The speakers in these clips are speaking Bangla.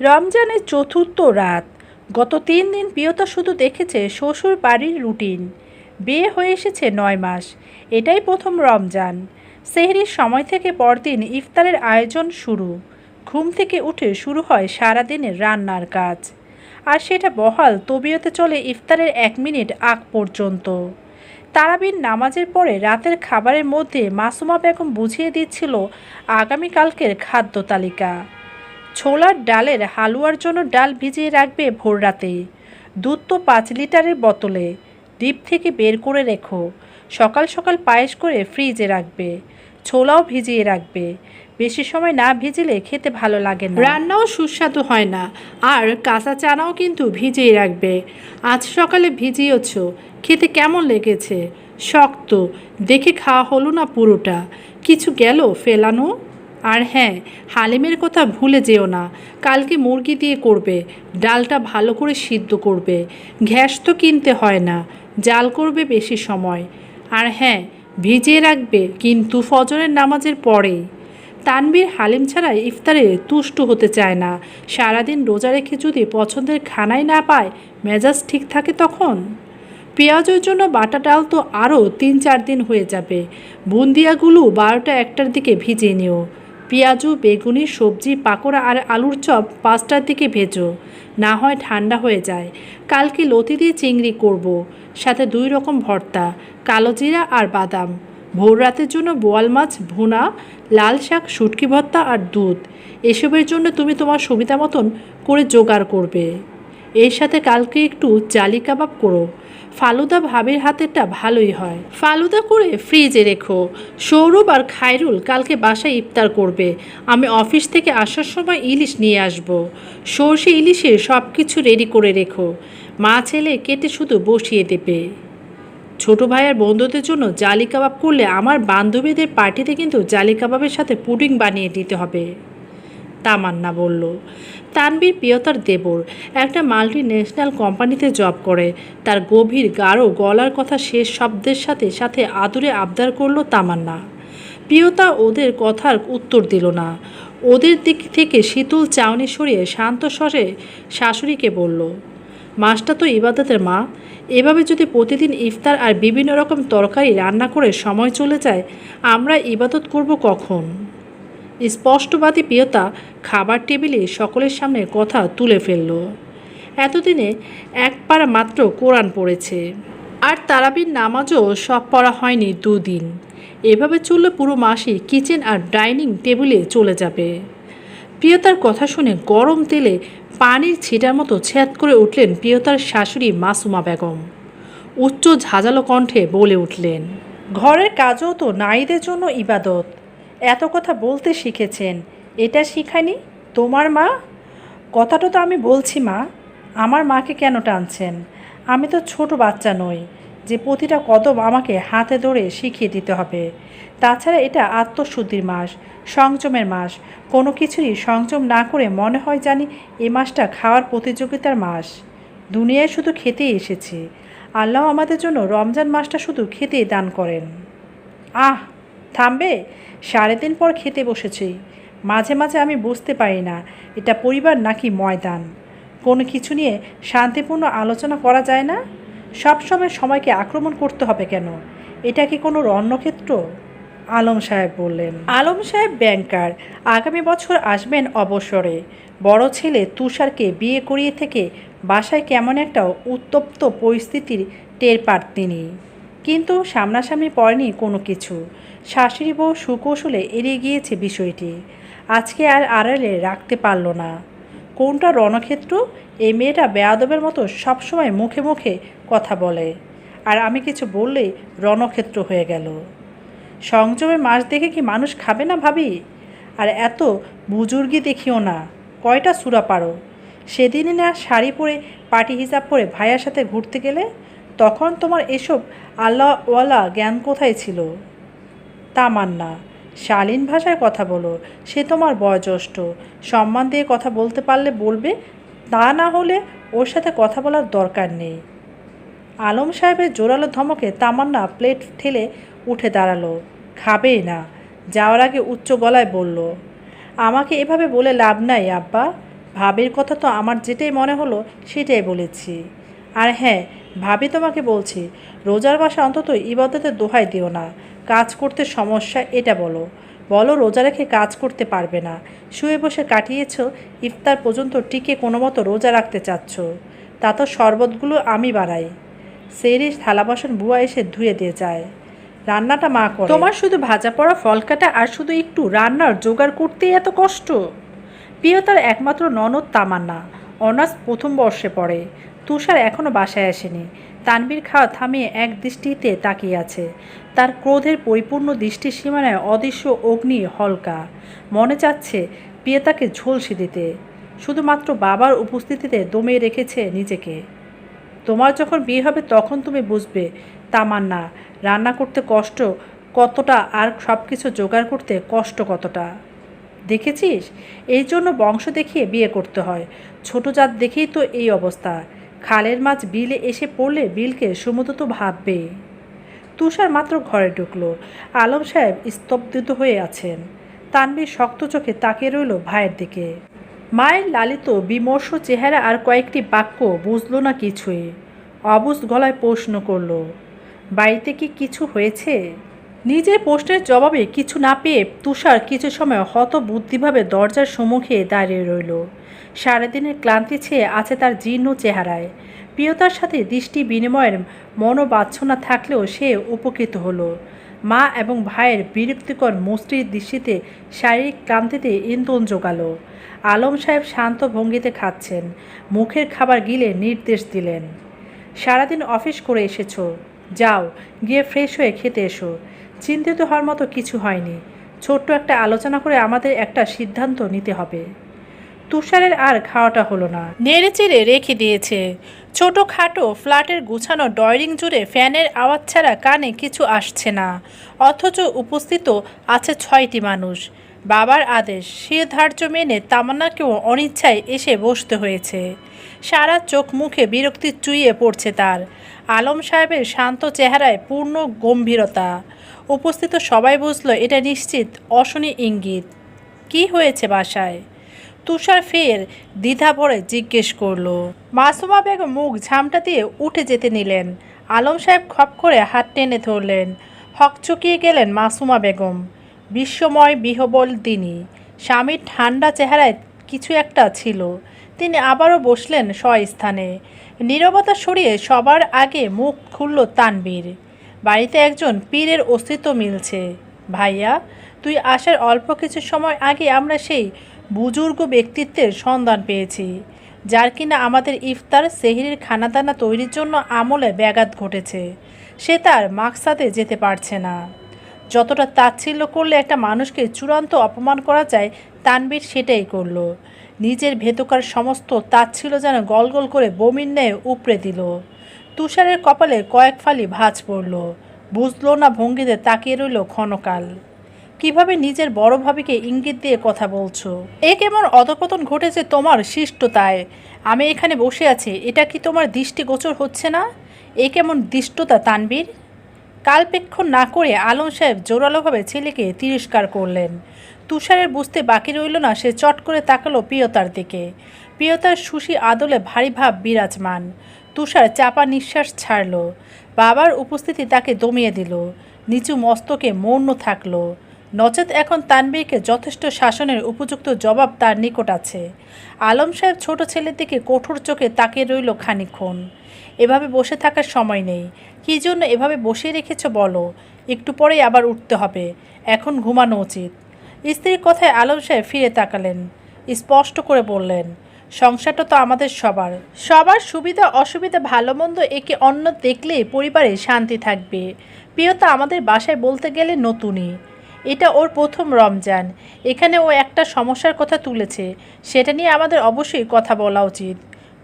রমজানের চতুর্থ রাত। গত তিন দিন প্রিয়তা শুধু দেখেছে শ্বশুর বাড়ির রুটিন। বিয়ে হয়ে এসেছে নয় মাস। এটাই প্রথম রমজান। সেহরির সময় থেকে পরদিন ইফতারের আয়োজন শুরু। ঘুম থেকে উঠে শুরু হয় সারাদিনের রান্নার কাজ। আর সেটা বহাল তবিয়তে চলে ইফতারের এক মিনিট আগ পর্যন্ত। তারাবির নামাজের পরে রাতের খাবারের মধ্যে মাসুমা বেগম বুঝিয়ে দিচ্ছিল আগামীকালকের খাদ্য তালিকা। ছোলার ডালের হালুয়ার জন্য ডাল ভিজিয়ে রাখবে ভোর রাতে। দুধ তো পাঁচ লিটারের বোতলে। ডিপ থেকে বের করে রেখো। সকাল সকাল পায়েস করে ফ্রিজে রাখবে। ছোলাও ভিজিয়ে রাখবে। বেশি সময় না ভিজিলে খেতে ভালো লাগে না। রান্নাও সুস্বাদু হয় না। আর কাঁচা চানাও কিন্তু ভিজিয়ে রাখবে। আজ সকালে ভিজিয়েছ। খেতে কেমন লেগেছে? শক্ত। দেখে খাওয়া হলো না পুরোটা। কিছু গেল ফেলানো? আর হ্যাঁ হালিমের কথা ভুলে যেও না। কালকে মুরগি দিয়ে করবে, ডালটা ভালো করে সিদ্ধ করবে। গ্যাস তো কিনতে হয় না, জাল করবে বেশি সময়। আর হ্যাঁ ভিজিয়ে রাখবে কিন্তু ফজরের নামাজের পরেই। তানবীর হালিম ছাড়া ইফতারে তুষ্ট হতে চায় না। সারাদিন রোজা রেখে যদি পছন্দের খানাই না পায়, মেজাজ ঠিক থাকে তখন? পেঁয়াজের জন্য বাটা ডাল তো আরও তিন চার দিন হয়ে যাবে। বুন্দিয়াগুলো বারোটা একটার দিকে ভিজিয়ে নিও। পেঁয়াজু, বেগুনি, সবজি, পাকোড়া আর আলুর চপ পাঁচটার দিকে ভেজো। না হয় ঠান্ডা হয়ে যায়। কালকে লতি দিয়ে চিংড়ি করব। সাথে দুই রকম ভর্তা, কালো জিরা আর বাদাম। ভোর রাতের জন্য বোয়াল মাছ, ভুনা, লাল শাক, শুটকি ভর্তা আর দুধ। এসবের জন্য তুমি তোমার সুবিধা মতন করে জোগাড় করবে। এর সাথে কালকে একটু জালি কাবাব করো। ফালুদা ভাবির হাতেরটা ভালোই হয়। ফালুদা করে ফ্রিজে রেখো। সৌরভ আর খায়রুল কালকে বাসায় ইফতার করবে। আমি অফিস থেকে আসার সময় ইলিশ নিয়ে আসব। সর্ষে ইলিশে সব কিছু রেডি করে রেখো। মা ছেলে কেটে শুধু বসিয়ে দেবে। ছোট ভাইয়ের বন্ধুদের জন্য জালি কাবাব করলে আমার বান্ধবীদের পার্টিতে কিন্তু জালি কাবাবের সাথে পুডিং বানিয়ে দিতে হবে। তামান্না বলল, তানবীর প্রিয়তার দেবর। একটা মাল্টি ন্যাশনাল কোম্পানিতে জব করে। তার গভীর গাঢ় গলার কথা শেষ শব্দের সাথে সাথে আদুরে আবদার করল তামান্না। প্রিয়তা ওদের কথার উত্তর দিল না। ওদের দিক থেকে শীতল চাউনি সরিয়ে শান্ত স্বরে শাশুড়িকে বলল মাসটা তো ইবাদতের মা। এভাবে যদি প্রতিদিন ইফতার আর বিভিন্ন রকম তরকারি রান্না করে সময় চলে যায়, আমরা ইবাদত করব কখন? স্পষ্টবাদী প্রিয়তা খাবার টেবিলে সকলের সামনে কথা তুলে ফেলল। এতদিনে এক মাত্র কোরআন পড়েছে। আর তারাবির নামাজও সব পড়া হয়নি দুদিন। এভাবে চললে পুরো মাসই কিচেন আর ডাইনিং টেবিলে চলে যাবে। প্রিয়তার কথা শুনে গরম তেলে পানির ছিটার মতো ছ্যাদ করে উঠলেন প্রিয়তার শাশুড়ি মাসুমা বেগম। উচ্চ ঝাঁঝালো কণ্ঠে বলে উঠলেন, ঘরের কাজও তো নারীদের জন্য ইবাদত। এত কথা বলতে শিখেছেন। এটা শিখানি তোমার মা? কথাটা তো আমি বলছি মা। আমার মাকে কেন টানছেন? আমি তো ছোট বাচ্চা নই। যে প্রতিটা কদম আমাকে হাতে ধরে শিখিয়ে দিতে হবে। তাছাড়া এটা আত্মশুদ্ধির মাস, সংযমের মাস। কোনো কিছুরই সংযম না করে মনে হয় জানি এ মাসটা খাওয়ার প্রতিযোগিতার মাস। দুনিয়ায় শুধু খেতেই এসেছি। আল্লাহ আমাদের জন্য রমজান মাসটা শুধু খেতেই দান করেন। আহ, থামবে? সাড়ে দিন পর খেতে বসেছি। মাঝে মাঝে আমি বুঝতে পারি না, এটা পরিবার নাকি ময়দান। কোনো কিছু নিয়ে শান্তিপূর্ণ আলোচনা করা যায় না? সবসময় সময়কে আক্রমণ করতে হবে কেন? এটা কি কোনো রণ্যক্ষেত্র? আলম সাহেব বললেন। আলম সাহেব ব্যাংকার, আগামী বছর আসবেন অবসরে। বড় ছেলে তুষারকে বিয়ে করিয়ে থেকে বাসায় কেমন একটা উত্তপ্ত পরিস্থিতির টের পান তিনি। কিন্তু সামনাসামনি পড়েনি কোনো কিছু। শাশুড়ি বউ সুকৌশলে এড়িয়ে গিয়েছে বিষয়টি। আজকে আর আড়ালে রাখতে পারল না। কোনটা রণক্ষেত্র? এই মেয়েটা বেয়াদবের মতো সবসময় মুখে মুখে কথা বলে। আর আমি কিছু বললেই রণক্ষেত্র হয়ে গেল। সংযমে মাস দেখে কি মানুষ খাবে না ভাবি? আর এত বুজুর্গি দেখিও না। কয়টা সুরা পারো? সেদিনই না শাড়ি পরে পাটি হিসাব পরে ভাইয়ার সাথে ঘুরতে গেলে তখন তোমার এসব আল্লাহওয়ালা জ্ঞান কোথায় ছিল? তামান্না, শালীন ভাষায় কথা বলো, সে তোমার বয়োজ্যেষ্ঠ। সম্মান দিয়ে কথা বলতে পারলে বলবে, তা না হলে ওর সাথে কথা বলার দরকার নেই। আলম সাহেবের জোরালো ধমকে তামান্না প্লেট ঠেলে উঠে দাঁড়াল। খাবেই না, যাওয়ার আগে উচ্চ গলায় বলল, আমাকে এভাবে বলে লাভ নাই, আব্বা। ভাবের কথা তো আমার যেটাই মনে হলো, সেটাই বলেছি। আর হ্যাঁ ভাবি তোমাকে বলছি, রোজার বাসা অন্তত ইবাদতের দোহাই দিও না। কাজ করতে সমস্যা, এটা বলো। বলো রোজা রেখে কাজ করতে পারবে না। শুয়ে বসে কাটিয়েছ, ইফতার পর্যন্ত টিকে কোনো মতো রোজা রাখতে চাচ্ছ। তা তো শরবতগুলো আমি বাড়াই সেরি থালা বাসন বুয়া এসে ধুয়ে দিয়ে যায়। রান্নাটা মা করে। তোমার শুধু ভাজা পড়া, ফল কাটা আর শুধু একটু রান্নার জোগাড় করতেই এত কষ্ট? প্রিয়তার একমাত্র ননদ তামান্না। অনার্স প্রথম বর্ষে পড়ে। তুষার এখনও বাসায় আসেনি। তানবীর খাওয়া থামিয়ে এক দৃষ্টিতে তাকিয়ে আছে। তার ক্রোধের পরিপূর্ণ দৃষ্টি সীমানায় অদৃশ্য অগ্নি হলকা। মনে চাচ্ছে প্রিয়তাকে ঝলসে দিতে। শুধুমাত্র বাবার উপস্থিতিতে দমে রেখেছে নিজেকে। তোমার যখন বিয়ে হবে তখন তুমি বুঝবে। তামান্না, রান্না করতে কষ্ট কতটা আর সব কিছু জোগাড় করতে কষ্ট কতটা? দেখেছিস? এই জন্য বংশ দেখিয়ে বিয়ে করতে হয়। ছোট জাত দেখেই তো এই অবস্থা। খালের মাছ বিলে এসে পড়লে বিলকে সমুদ্র তো ভাববে। তুষার মাত্র ঘরে ঢুকলো। আলম সাহেব স্তব্ধিত হয়ে আছেন। তানবীর শক্ত চোখে তাকিয়ে রইল ভাইয়ের দিকে। মায়ের লালিত, বিমর্ষ চেহারা আর কয়েকটি বাক্য বুঝলো না কিছুই। অবুজ গলায় প্রশ্ন করল, বাড়িতে কি কিছু হয়েছে? নিজের প্রশ্নের জবাবে কিছু না পেয়ে তুষার কিছু সময় হতবুদ্ধিভাবে দরজার সম্মুখে দাঁড়িয়ে রইল। সারাদিনের ক্লান্তি ছেয়ে আছে তার জীর্ণ চেহারায়। প্রিয়তার সাথে দৃষ্টি বিনিময়ের মনোবাচ্ছনা থাকলেও সে উপকৃত হলো। মা এবং ভাইয়ের বিরক্তিকর মস্তির দৃষ্টিতে শারীরিক ক্লান্তিতে ইন্ধন জোগালো। আলম সাহেব শান্ত ভঙ্গিতে খাচ্ছেন। মুখের খাবার গিলে নির্দেশ দিলেন, সারাদিন অফিস করে এসেছ। যাও, গিয়ে ফ্রেশ হয়ে খেতে এসো। চিন্তিত হওয়ার মতো কিছু হয়নি। ছোট্ট একটা আলোচনা করে আমাদের একটা সিদ্ধান্ত নিতে হবে। তুষারের আর খাওয়াটা হলো না। নেড়ে চেড়ে রেখে দিয়েছে। ছোট খাটো ফ্ল্যাটের গুছানো ডয়রিং জুড়ে ফ্যানের আওয়াজ ছাড়া কানে কিছু আসছে না। অথচ উপস্থিত আছে ছয়টি মানুষ। বাবার আদেশ, সে ধার্য মেনে তামান্নাকেও অনিচ্ছায় এসে বসতে হয়েছে। সারা চোখ মুখে বিরক্তি চুইয়ে পড়ছে তার। আলম সাহেবের শান্ত চেহারায় পূর্ণ গম্ভীরতা। উপস্থিত সবাই বুঝলো এটা নিশ্চিত অশনি ইঙ্গিত। কি হয়েছে বাসায়? তুষার ফের দ্বিধা ভরে জিজ্ঞেস করল। মাসুমা বেগম মুখ ঝামটা দিয়ে উঠে যেতে নিলেন। আলম সাহেব খপ করে হাত টেনে ধরলেন। হকচকিয়ে গেলেন মাসুমা বেগম। বিশ্বময় বিহবল তিনি। স্বামীর ঠান্ডা চেহারায় কিছু একটা ছিল। তিনি আবারও বসলেন স্বস্থানে। নীরবতা সরিয়ে সবার আগে মুখ খুলল তানবীর। বাড়িতে একজন পীরের অস্তিত্ব মিলছে। ভাইয়া, তুই আসার অল্প কিছু সময় আগে আমরা সেই বুজুর্গ ব্যক্তিত্বের সন্ধান পেয়েছি, যার কিনা আমাদের ইফতার সেহিরির খানাদানা তৈরির জন্য আমলে ব্যাঘাত ঘটেছে। সে তার মাকসাদে যেতে পারছে না। যতটা তাচ্ছিল্য করলে একটা মানুষকে চূড়ান্ত অপমান করা যায়, তানবীর সেটাই করল। নিজের ভেতকার সমস্ত তাচ্ছিল্য যেন গলগল করে বমির ন্যায় উপড়ে দিল। তুষারের কপালে কয়েক ফালি ভাঁজ পড়ল। বুঝলো না ভঙ্গিতে তাকিয়ে রইল ক্ষণকাল। কীভাবে নিজের বড় ভাবিকে ইঙ্গিত দিয়ে কথা বলছো? এ কেমন অধপতন ঘটেছে তোমার শিষ্টতায়? আমি এখানে বসে আছি, এটা কি তোমার দৃষ্টিগোচর হচ্ছে না? এ কেমন দৃষ্টতা, তানবীর? কালপেক্ষণ না করে আলম সাহেব জোরালোভাবে ছেলেকে তিরস্কার করলেন। তুষারের বুঝতে বাকি রইল না, সে চট করে তাকালো প্রিয়তার দিকে। প্রিয়তার সুশি আদলে ভারী ভাব বিরাজমান। তুষার চাপা নিঃশ্বাস ছাড়ল। বাবার উপস্থিতি তাকে দমিয়ে দিল। নিচু মস্তকে মৌন থাকল। নচেত এখন তানবীরকে যথেষ্ট শাসনের উপযুক্ত জবাব তার নিকট আছে। আলম সাহেব ছোট ছেলের দিকে কঠোর চোখে তাকিয়ে রইল খানিক্ষণ এভাবে বসে থাকার সময় নেই। কী জন্য এভাবে বসিয়ে রেখেছ বলো? একটু পরেই আবার উঠতে হবে। এখন ঘুমানো উচিত। স্ত্রীর কথায় আলম সাহেব ফিরে তাকালেন। স্পষ্ট করে বললেন, সংসারটা তো আমাদের সবার। সবার সুবিধা, অসুবিধা, ভালো মন্দ একে অন্য দেখলে পরিবারে শান্তি থাকবে। প্রিয়তা আমাদের বাসায় বলতে গেলে নতুনই। এটা ওর প্রথম রমজান। এখানে ও একটা সমস্যার কথা তুলেছে। সেটা নিয়ে আমাদের অবশ্যই কথা বলা উচিত।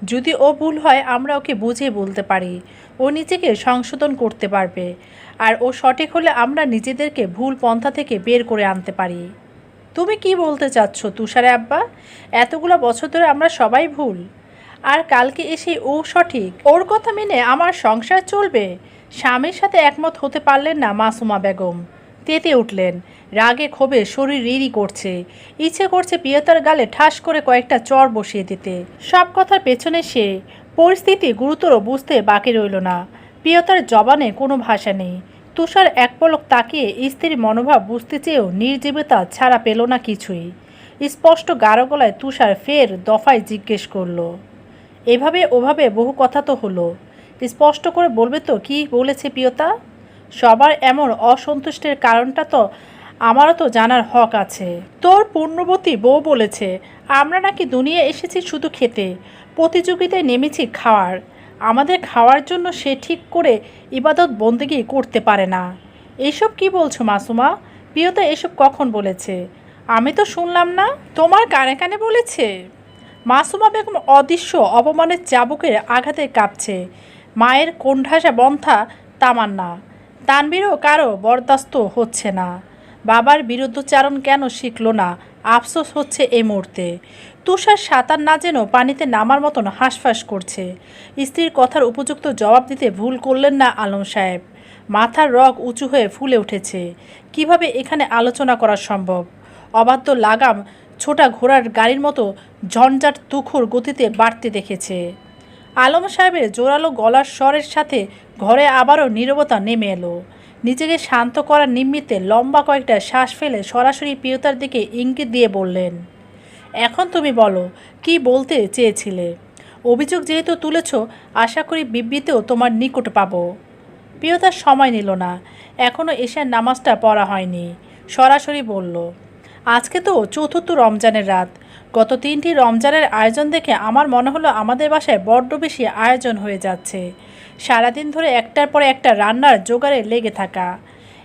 যদি ও ভুল হয়, আমরা ওকে বুঝিয়ে বলতে পারি। ও নিজেকে সংশোধন করতে পারবে। আর ও সঠিক হলে আমরা নিজেদেরকে ভুল পন্থা থেকে বের করে আনতে পারি। তুমি কি বলতে চাচ্ছ, তুষারে আব্বা? এতগুলো বছর ধরে আমরা সবাই ভুল। আর কালকে এসে ও সঠিক। ওর কথা মেনে আমার সংসার চলবে? স্বামীর সাথে একমত হতে পারলেন না মাসুমা বেগম। তেতে উঠলেন। রাগে ক্ষোভে শরীর রিরি করছে। ইচ্ছে করছে প্রিয়তার গালে ঠাস করে কয়েকটা চর বসিয়ে দিতে। সব কথার পেছনে সে। পরিস্থিতি গুরুতর বুঝতে বাকি রইল না। প্রিয়তার জবানে কোনো ভাষা নেই। তুষার এক পলক তাকিয়ে স্ত্রীর মনোভাব বুঝতে চেয়েও নির্জীবতা ছাড়া পেল না কিছুই। স্পষ্ট গাঢ় গলায় তুষার ফের দফায় জিজ্ঞেস করল, এভাবে ওভাবে বহু কথা তো হলো। স্পষ্ট করে বলবে তো কি বলেছে প্রিয়তা সবার এমন অসন্তুষ্টের কারণটা তো আমারও তো জানার হক আছে। তোর পূর্ণবতী বউ বলেছে, আমরা নাকি দুনিয়া এসেছি শুধু খেতে। প্রতিযোগিতায় নেমেছি খাওয়ার। আমাদের খাওয়ার জন্য সে ঠিক করে ইবাদত বন্দেগি করতে পারে না। এইসব কি বলছো মাসুমা? প্রিয়তা এসব কখন বলেছে? আমি তো শুনলাম না। তোমার কানে কানে বলেছে? মাসুমা বেগম অদৃশ্য অপমানের চাবুকের আঘাতে কাঁপছে। মায়ের কোণঠাসা বন্থা তামান্না তানবীরও কারও বরদাস্ত হচ্ছে না। বাবার বিরুদ্ধচারণ কেন শিখল না? আফসোস হচ্ছে এই মুহূর্তে। তুষার সাঁতার না যেন পানিতে নামার মতন হাঁসফাঁস করছে। স্ত্রীর কথার উপযুক্ত জবাব দিতে ভুল করলেন না আলম সাহেব। মাথার রগ উঁচু হয়ে ফুলে উঠেছে। কীভাবে এখানে আলোচনা করা সম্ভব? অবাধ্য লাগাম ছোটা ঘোড়ার গাড়ির মতো ঝঞ্ঝাট তুখুর গতিতে বাড়তে দেখেছে। আলম সাহেবের জোরালো গলার স্বরের সাথে ঘরে আবারও নীরবতা নেমে এলো। নিজেকে শান্ত করার নিমিত্তে লম্বা কয়েকটা শ্বাস ফেলে সরাসরি প্রিয়তার দিকে ইঙ্গিত দিয়ে বললেন, এখন তুমি বলো, কি বলতে চেয়েছিলে? অভিযোগ যেহেতু তুলেছ, আশা করি বিবৃতিও তোমার নিকট পাবো। প্রিয়তার সময় নিল না। এখনও এশার নামাজটা পড়া হয়নি। সরাসরি বলল, আজকে তো চতুর্থ রমজানের রাত। গত তিনটি রমজানের আয়োজন দেখে আমার মনে হলো আমাদের বাসায় বড্ড বেশি আয়োজন হয়ে যাচ্ছে। সারাদিন ধরে একটার পর একটা রান্নার জোগাড়ে লেগে থাকা।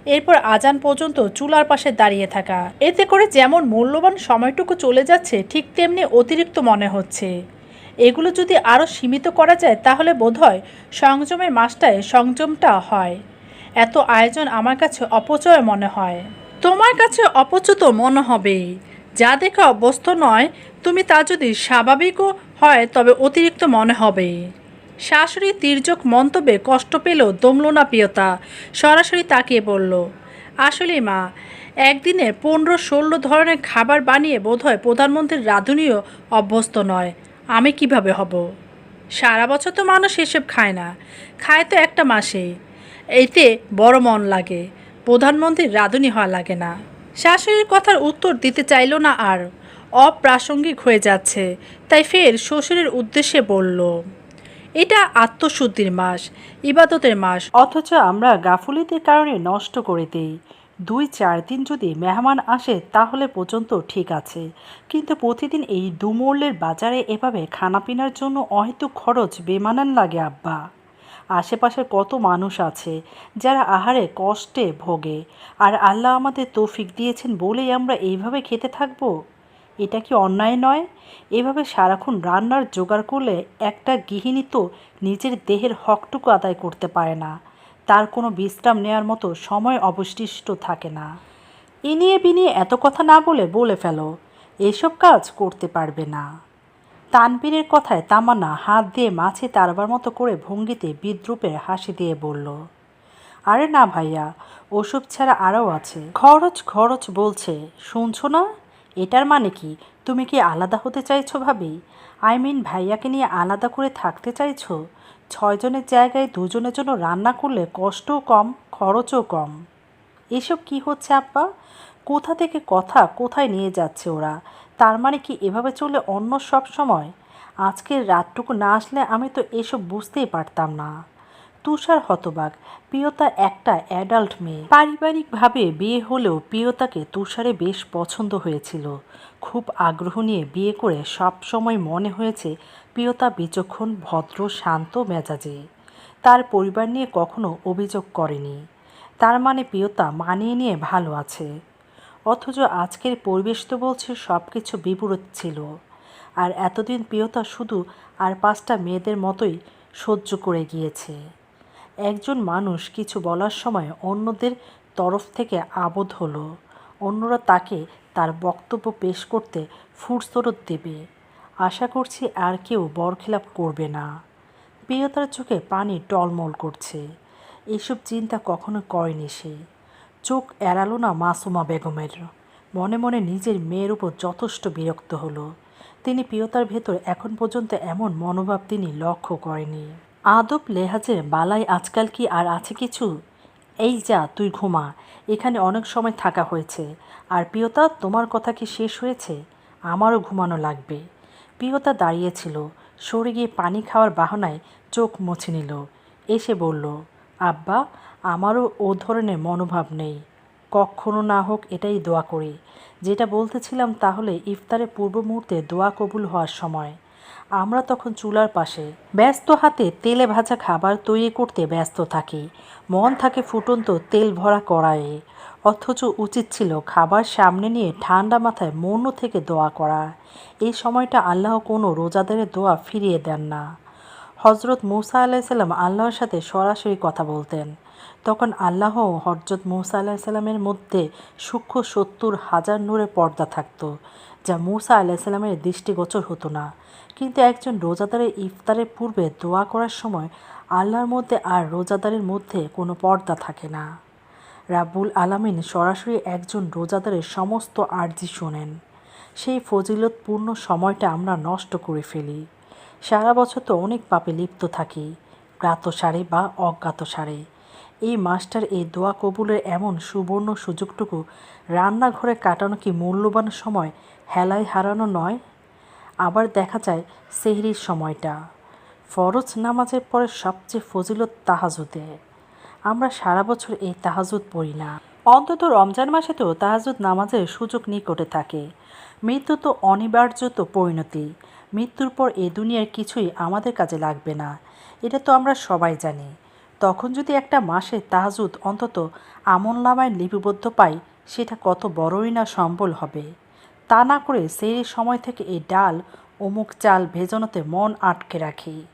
এরপর আজান পর্যন্ত চুলার পাশে দাঁড়িয়ে থাকা। এতে করে যেমন মূল্যবান সময়টুকু চলে যাচ্ছে, ঠিক তেমনি অতিরিক্ত মনে হচ্ছে। এগুলো যদি আরও সীমিত করা যায়, তাহলে বোধহয় সংযমের মাসটায় সংযমটা হয়। এত আয়োজন আমার কাছে অপচয় মনে হয়। তোমার কাছে অপচত মনে হবে যা দেখে অভ্যস্ত নয়, তুমি তা যদি স্বাভাবিকও হয়, তবে অতিরিক্ত মনে হবে। শাশুড়ি তির্যক মন্তব্যে কষ্ট পেলেও দমল না প্রিয়তা। সরাসরি তাকিয়ে বলল আসলে মা, একদিনে পনেরো ষোলো ধরনের খাবার বানিয়ে বোধহয় প্রধানমন্ত্রীর রাঁধুনিও অভ্যস্ত নয়। আমি কীভাবে হব? সারা বছর তো মানুষ এসব খায় না। খায় তো একটা মাসে এতে বড় মন লাগে। প্রধানমন্ত্রীর রাঁধুনি হওয়া লাগে না। শাশুড়ির কথার উত্তর দিতে চাইল না আর, অপ্রাসঙ্গিক হয়ে যাচ্ছে। তাই ফের শ্বশুরের উদ্দেশ্যে বলল, এটা আত্মশুদ্ধির মাস, ইবাদতের মাস। অথচ আমরা গাফুলিতের কারণে নষ্ট করে দেই। দুই চার দিন যদি মেহমান আসে, তাহলে পর্যন্ত ঠিক আছে। কিন্তু প্রতিদিন এই দুমূল্যের বাজারে এভাবে খানাপিনার জন্য অহেতুক খরচ বেমানান লাগে, আব্বা। আশেপাশে কত মানুষ আছে যারা আহারে কষ্টে ভোগে? আর আল্লাহ আমাদের তৌফিক দিয়েছেন বলেই আমরা এইভাবে খেতে থাকব? এটা কি অন্যায় নয়? এভাবে সারাক্ষণ রান্নার জোগাড় করলে একটা গৃহিণী তো নিজের দেহের হকটুকু আদায় করতে পারে না। তার কোনো বিশ্রাম নেওয়ার মতো সময় অবশিষ্ট থাকে না। এ নিয়ে বিনিয়ে এত কথা না বলে বলে ফেলো। এসব কাজ করতে পারবে না। তানবীরের কথায় তামান্না হাত দিয়ে মাছে তারবার মতো করে ভঙ্গিতে বিদ্রুপের হাসি দিয়ে বলল, আরে না ভাইয়া, ওসব ছাড়া আরও আছে। খরচ খরচ বলছে। শুনছো না? এটার মানে কি? তুমি কি আলাদা হতে চাইছো ভাবি? আই মিন ভাইয়াকে নিয়ে আলাদা করে থাকতে চাইছো? ছয়জনের জায়গায় দুজনের জন্য রান্না করলে কষ্টও কম, খরচও কম। এসব কি হচ্ছে আব্বা? কোথা থেকে কথা কোথায় নিয়ে যাচ্ছে ওরা? তার মানে কি এভাবে চলে অন্য সব সময়? আজকের রাতটুকু না আসলে আমি তো এসব বুঝতেই পারতাম না। তুষার হতবাক, প্রিয়তা একটা অ্যাডাল্ট মেয়ে। পারিবারিকভাবে বিয়ে হলেও প্রিয়তাকে তুষারে বেশ পছন্দ হয়েছিল। খুব আগ্রহ নিয়ে বিয়ে করে সব সময় মনে হয়েছে প্রিয়তা বিচক্ষণ, ভদ্র, শান্ত, মেজাজে। তার পরিবার নিয়ে কখনো অভিযোগ করেনি। তার মানে প্রিয়তা মানিয়ে নিয়ে ভালো আছে। অথচ আজকের পরিবেশ তো বলছে সব কিছু বিপরীত ছিল। আর এতদিন প্রিয়তা শুধু আর পাঁচটা মেয়েদের মতোই সহ্য করে গিয়েছে। একজন মানুষ কিছু বলার সময় অন্যদের তরফ থেকে আবোধ হলো। অন্যরা তাকে তার বক্তব্য পেশ করতে ফুরসরত দেবে। আশা করছি আর কেউ বরখিলাপ করবে না। প্রিয়তার চোখে পানি টলমল করছে। এসব চিন্তা কখনো করেনি সে। চোখ এড়ালো না মাসুমা বেগমের। মনে মনে নিজের মেয়ের উপর যথেষ্ট বিরক্ত হলো। তিনি প্রিয়তার ভেতর এখন পর্যন্ত এমন মনোভাব তিনি লক্ষ্য করেনি। আদব লেহাজে বালাই আজকাল কি আর আছে কিছু? এই যা, তুই ঘুমা, এখানে অনেক সময় থাকা হয়েছে। আর প্রিয়তা, তোমার কথা কি শেষ হয়েছে? আমারও ঘুমানো লাগবে। প্রিয়তা দাঁড়িয়েছিল সরে গিয়ে পানি খাওয়ার বাহানায় চোখ মুছে নিল। এসে বলল আব্বা, আমারও ও ধরনের মনোভাব নেই। কখনো না হোক এটাই দোয়া করি। যেটা বলতেছিলাম তাহলে ইফতারের পূর্ব মুহূর্তে দোয়া কবুল হওয়ার সময়। আমরা তখন চুলার পাশে ব্যস্ত হাতে তেলে ভাজা খাবার তৈরি করতে ব্যস্ত থাকি। মন থাকে ফুটন্ত তেল ভরা কড়াইয়ে। অথচ উচিত ছিল খাবার সামনে নিয়ে ঠান্ডা মাথায় মন থেকে দোয়া করা। এই সময়টা আল্লাহ কোনো রোজাদারের দোয়া ফিরিয়ে দেন না। হজরত মৌসা আলাইসাল্লাম আল্লাহর সাথে সরাসরি কথা বলতেন। তখন আল্লাহ হজরত মুসা আলাইসাল্লামের মধ্যে সূক্ষ্ম সত্তর হাজার নূরে পর্দা থাকত, যা মুসা আলাইসাল্লামের দৃষ্টিগোচর হতো না। কিন্তু একজন রোজাদারের ইফতারের পূর্বে দোয়া করার সময় আল্লাহর মধ্যে আর রোজাদারের মধ্যে কোনো পর্দা থাকে না। রাব্বুল আলামিন সরাসরি একজন রোজাদারের সমস্ত আর্জি শোনেন। সেই ফজিলতপূর্ণ সময়টা আমরা নষ্ট করে ফেলি। সারা বছর তো অনেক পাপে লিপ্ত থাকি জ্ঞাতসারে বা অজ্ঞাতসারে। এই মাস্টার এই দোয়া কবুলের এমন সুবর্ণ সুযোগটুকু রান্নাঘরে কাটানো কি মূল্যবান সময় হেলায় হারানো নয়? আবার দেখা যায় সেহরির সময়টা। ফরজ নামাজের পরে সবচেয়ে ফজিলত তাহাজুদে। আমরা সারা বছর এই তাহাজুদ পড়ি না। অন্তত রমজান মাসে তো তাহাজুদ নামাজের সুযোগ নিকটে থাকে। মৃত্যু তো অনিবার্য তো পরিণতি। মৃত্যুর পর এ দুনিয়ার কিছুই আমাদের কাজে লাগবে না। এটা তো আমরা সবাই জানি। তখন যদি একটা মাসে তাহাজুদ অন্তত আমল নামায় লিপিবদ্ধ পাই, সেটা কত বড়ই না সম্বল হবে। তা না করে সেই সময় থেকে এই ডাল অমুক চাল ভেজানোতে মন আটকে রাখি।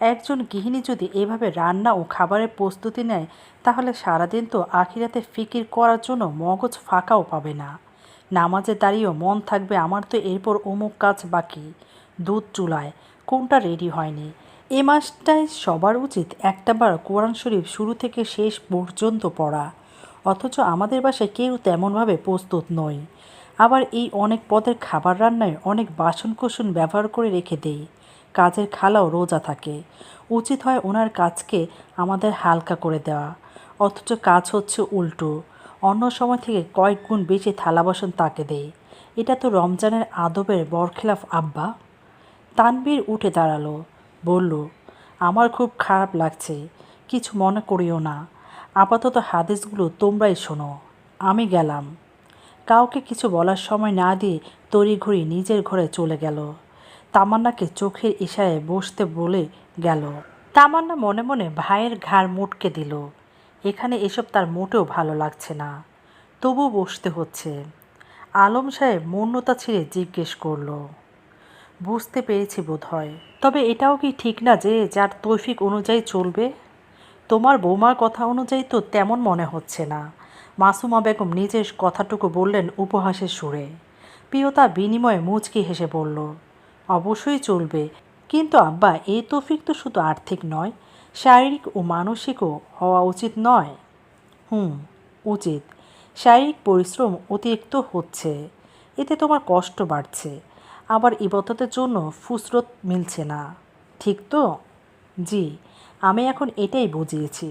একজন গৃহিণী যদি এভাবে রান্না ও খাবারের প্রস্তুতি নেয়, তাহলে সারাদিন তো আখিরাতে ফিকির করার জন্য মগজ ফাঁকাও পাবে না। নামাজে দাঁড়িয়েও মন থাকবে, আমার তো এরপর অমুক কাজ বাকি। দুধ চুলায়। কোনটা রেডি হয়নি? এ মাসটায় সবার উচিত একটাবার কোরআন শরীফ শুরু থেকে শেষ পর্যন্ত পড়া। অথচ আমাদের বাসায় কেউ তেমনভাবে প্রস্তুত নয়। আবার এই অনেক পদের খাবার রান্নায় অনেক বাসনকোসন ব্যবহার করে রেখে দেই। কাজের খালাও রোজা থাকে। উচিত হয় ওনার কাজকে আমাদের হালকা করে দেওয়া। অথচ কাজ হচ্ছে উল্টো। অন্য সময় থেকে কয়েক গুণ বেশি থালা বাসন তাকে দেয় এটা তো রমজানের আদবের বরখেলাফ আব্বা। তানবীর উঠে দাঁড়াল, বলল, আমার খুব খারাপ লাগছে, কিছু মনে করিও না। আপাতত হাদিসগুলো তোমরাই শোনো। আমি গেলাম। কাউকে কিছু বলার সময় না দিয়ে তড়িঘড়ি নিজের ঘরে চলে গেল। তামান্নাকে চোখের ইশারায় বসতে বলে গেল। তামান্না মনে মনে ভাইয়ের ঘাড় মুটকে দিল। এখানে এসব তার মোটেও ভালো লাগছে না। তবু বসতে হচ্ছে। আলম সাহেব মৌনতা ছিঁড়ে জিজ্ঞেস করল বুঝতে পেরেছি বোধ হয় তবে এটাও কি ঠিক না যে যার তৌফিক অনুযায়ী চলবে? তোমার বৌমার কথা অনুযায়ী তো তেমন মনে হচ্ছে না। মাসুমা বেগম নিজের কথাটুকু বললেন উপহাসের সুরে। প্রিয়তা বিনিময়ে মুচকি হেসে বলল, অবশ্যই চলবে। কিন্তু আব্বা, এই তৌফিক তো শুধু আর্থিক নয়, শারীরিক ও মানসিকও হওয়া উচিত নয়। হুম, উচিত। শারীরিক পরিশ্রম অতিরিক্ত হচ্ছে। এতে তোমার কষ্ট বাড়ছে। আবার ইবততের জন্য ফুসরত মিলছে না। ঠিক তো? জি, আমি এখন এটাই বুঝিয়েছি।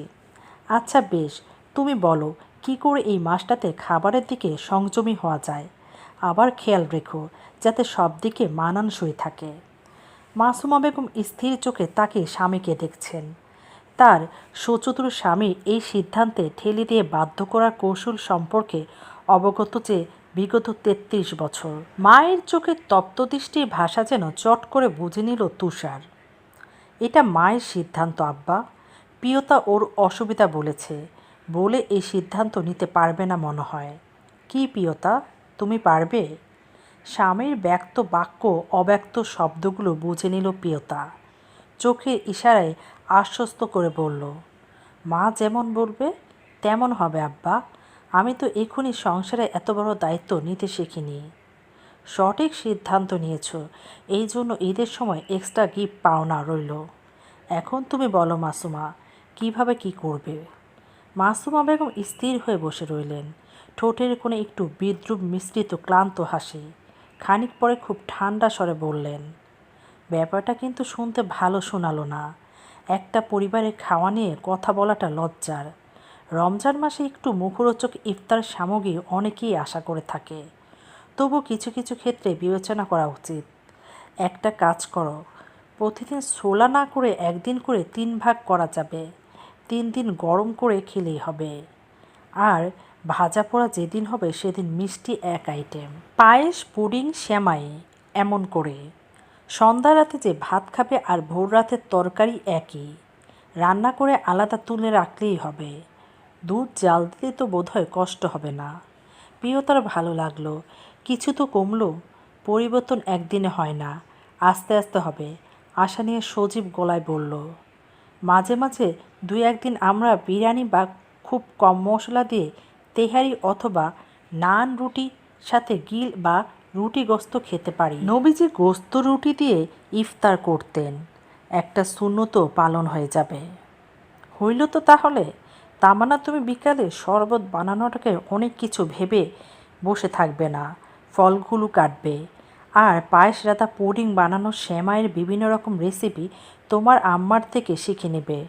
আচ্ছা বেশ, তুমি বলো, কি করে এই মাসটাতে খাবারের দিকে সংযমী হওয়া যায়? আবার খেয়াল রেখো, যাতে সব দিকে মানানসই থাকে। মাসুমা বেগম স্থির চোখে তাকে স্বামীকে দেখছেন। তার সচতুর স্বামীর এই সিদ্ধান্তে ঠেলে দিয়ে বাধ্য করার কৌশল সম্পর্কে অবগত যে বিগত তেত্রিশ বছর। মায়ের চোখে তপ্তদৃষ্টির ভাষা যেন চট করে বুঝে নিল তুষার। এটা মায়ের সিদ্ধান্ত, আব্বা। প্রিয়তা ওর অসুবিধা বলেছে বলে এই সিদ্ধান্ত নিতে পারবে না মনে হয়। কি প্রিয়তা, তুমি পারবে? স্বামীর ব্যক্ত বাক্য, অব্যক্ত শব্দগুলো বুঝে নিল প্রিয়তা। চোখের ইশারায় আশ্বস্ত করে বলল, মা যেমন বলবে, তেমন হবে, আব্বা। আমি তো এখনই সংসারে এত বড় দায়িত্ব নিতে শিখিনি। সঠিক সিদ্ধান্ত নিয়েছ, এই জন্য ঈদের সময় এক্সট্রা গিফট পাওনা রইল। এখন তুমি বলো মাসুমা, কীভাবে কি করবে? মাসুমা বেগম স্থির হয়ে বসে রইলেন। ঠোঁটের কোণে একটু বিদ্রুপ মিশ্রিত ক্লান্ত হাসি। খানিক পরে খুব ঠান্ডা স্বরে বললেন, ব্যাপারটা কিন্তু শুনতে ভালো শোনালো না। একটা পরিবারে খাওয়া নিয়ে কথা বলাটা লজ্জার। রমজান মাসে একটু মুখরোচক ইফতার সামগ্রী অনেকেই আশা করে থাকে। তবু কিছু কিছু ক্ষেত্রে বিবেচনা করা উচিত। একটা কাজ করো, প্রতিদিন ছোলা না করে একদিন করে তিন ভাগ করা যাবে। তিন দিন গরম করে খেলেই হবে। আর ভাজা পোড়া যেদিন হবে সেদিন মিষ্টি এক আইটেম। পায়েস, পুডিং শ্যামাই এমন করে। সন্ধ্যা রাতে যে ভাত খাবে আর ভোর রাতের তরকারি একই। রান্না করে আলাদা তুলে রাখলেই হবে। দুধ জাল দিতে তো বোধহয় কষ্ট হবে না। প্রিয়তার ভালো লাগল। কিছু তো কমলো, পরিবর্তন একদিনে হয় না, আস্তে আস্তে হবে, আশা নিয়ে সজীব গলায় বলল। মাঝে মাঝে দুই একদিন আমরা বিরিয়ানি বা খুব কম মশলা দিয়ে তেহারি অথবা নান রুটি সাথে গিল বা রুটি গোস্ত খেতে পারি। নবীজি গোস্ত রুটি দিয়ে ইফতার করতেন। একটা শূন্য তো পালন হয়ে যাবে। হইল তো তাহলে? তামানা তুমি বিকালে শরবত বানানোটাকে অনেক কিছু ভেবে বসে থাকবে না। ফলগুলো কাটবে। আর পায়েস রাতা পুডিং বানানো শ্যামাইয়ের বিভিন্ন রকম রেসিপি তোমার আম্মার থেকে শিখে নেবে।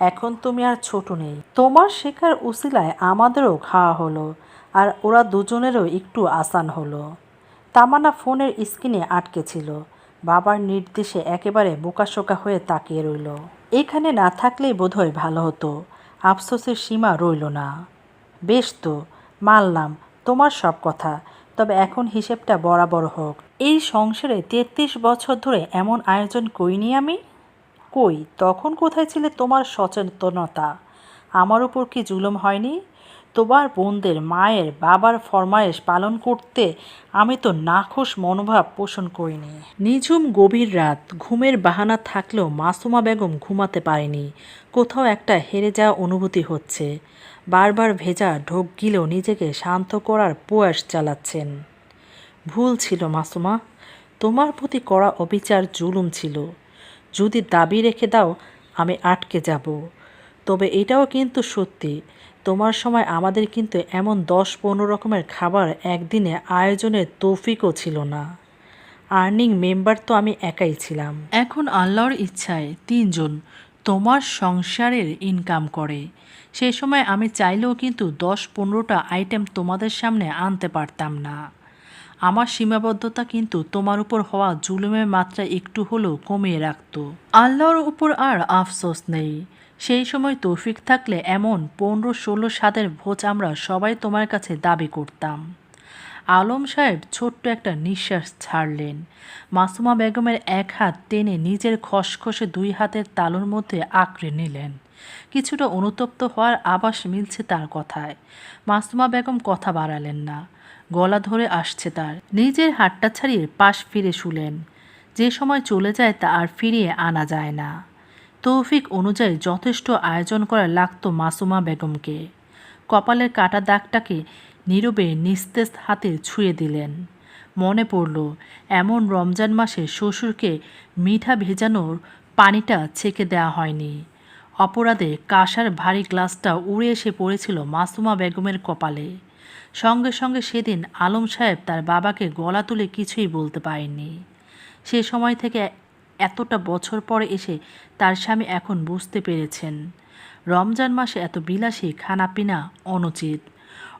এখন তুমি আর ছোট নেই। তোমার শেখার উসিলায় আমাদেরও খাওয়া হলো আর ওরা দুজনেরও একটু আসান হলো। তামানা ফোনের স্ক্রিনে আটকে ছিল। বাবার নির্দেশে একেবারে বোকাশোকা হয়ে তাকিয়ে রইল। এখানে না থাকলেই বোধহয় ভালো হতো। আফসোসের সীমা রইল না। বেশ তো, মানলাম, তোমার সব কথা, তবে এখন হিসেবটা বরাবর হোক। এই সংসারে তেত্রিশ বছর ধরে এমন আয়োজন করিনি আমি? কই, তখন কোথায় ছিল তোমার সচেতনতা? আমার উপর কি জুলুম হয়নি? তোমার বোনদের মায়ের, বাবার ফরমায়েশ পালন করতে আমি তো নাখোশ মনোভাব পোষণ করিনি। নিঝুম গভীর রাত ঘুমের বাহানা থাকলেও মাসুমা বেগম ঘুমাতে পারেনি। কোথাও একটা হেরে যাওয়া অনুভূতি হচ্ছে। বারবার ভেজা ঢোক গিলেও নিজেকে শান্ত করার প্রয়াস চালাচ্ছেন। ভুল ছিল মাসুমা। তোমার প্রতি করা অবিচার জুলুম ছিল। যদি দাবি রেখে দাও, আমি আটকে যাব। তবে এটাও কিন্তু সত্যি। তোমার সময় আমাদের কিন্তু এমন দশ পনেরো রকমের খাবার একদিনে আয়োজনের তৌফিকও ছিল না। আর্নিং মেম্বার তো আমি একাই ছিলাম। এখন আল্লাহর ইচ্ছায় তিনজন তোমার সংসারের ইনকাম করে। সেই সময় আমি চাইলেও কিন্তু দশ পনেরোটা আইটেম তোমাদের সামনে আনতে পারতাম না। আমার সীমাবদ্ধতা কিন্তু তোমার উপর হওয়া জুলুমের মাত্রা একটু হলেও কমিয়ে রাখত। আল্লাহর উপর আর আফসোস নেই। সেই সময় তৌফিক থাকলে এমন পনেরো ষোলো স্বাদের ভোজ আমরা সবাই তোমার কাছে দাবি করতাম। আলম সাহেব ছোট্ট একটা নিঃশ্বাস ছাড়লেন। মাসুমা বেগমের এক হাত টেনে নিজের খসখসে দুই হাতের তালুর মধ্যে আঁকড়ে নিলেন। কিছুটা অনুতপ্ত হওয়ার আভাস মিলছে তার কথায়। মাসুমা বেগম কথা বাড়ালেন না। গলা ধরে আসছে তার। নিজের হাতটা ছাড়িয়ে পাশ ফিরে শুলেন। যে সময় চলে যায় তা আর ফিরিয়ে আনা যায় না। তৌফিক অনুযায়ী যথেষ্ট আয়োজন করা লাগতো মাসুমা বেগমকে। কপালের কাটা দাগটাকে নীরবে নিস্তেজ হাতে ছুঁয়ে দিলেন। মনে পড়ল, এমন রমজান মাসে শ্বশুরকে মিঠা ভেজানোর পানিটা ছেঁকে দেওয়া হয়নি। অপরাধে কাঁসার ভারী গ্লাসটা উড়ে এসে পড়েছিল মাসুমা বেগমের কপালে। সঙ্গে সঙ্গে সেদিন আলম সাহেব তার বাবাকে গলা তুলে কিছুই বলতে পারেননি। সে সময় থেকে এতটা বছর পরে এসে তার স্বামী এখন বুঝতে পেরেছেন। রমজান মাসে এত বিলাসী, খানাপিনা, অনুচিত।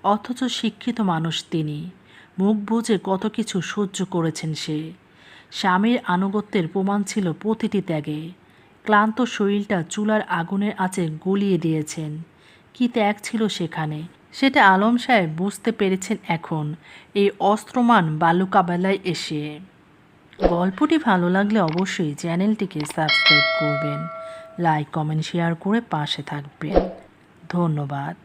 অথচ শিক্ষিত মানুষ তিনি। মুখ বুঝে কত কিছু সহ্য করেছেন সে। স্বামীর আনুগত্যের প্রমাণ ছিল প্রতিটি ত্যাগে। ক্লান্ত শরীরটা চুলার আগুনের আঁচে গলিয়ে দিয়েছেন। কি ত্যাগ ছিল সেখানে? সেটা আলম সাহেব বুঝতে পেরেছেন এখন। এই অস্ত্রমান বালুকাবেলায় এসে। গল্পটি ভালো লাগলে অবশ্যই চ্যানেলটিকে সাবস্ক্রাইব করবেন লাইক কমেন্ট শেয়ার করে পাশে থাকবেন। ধন্যবাদ।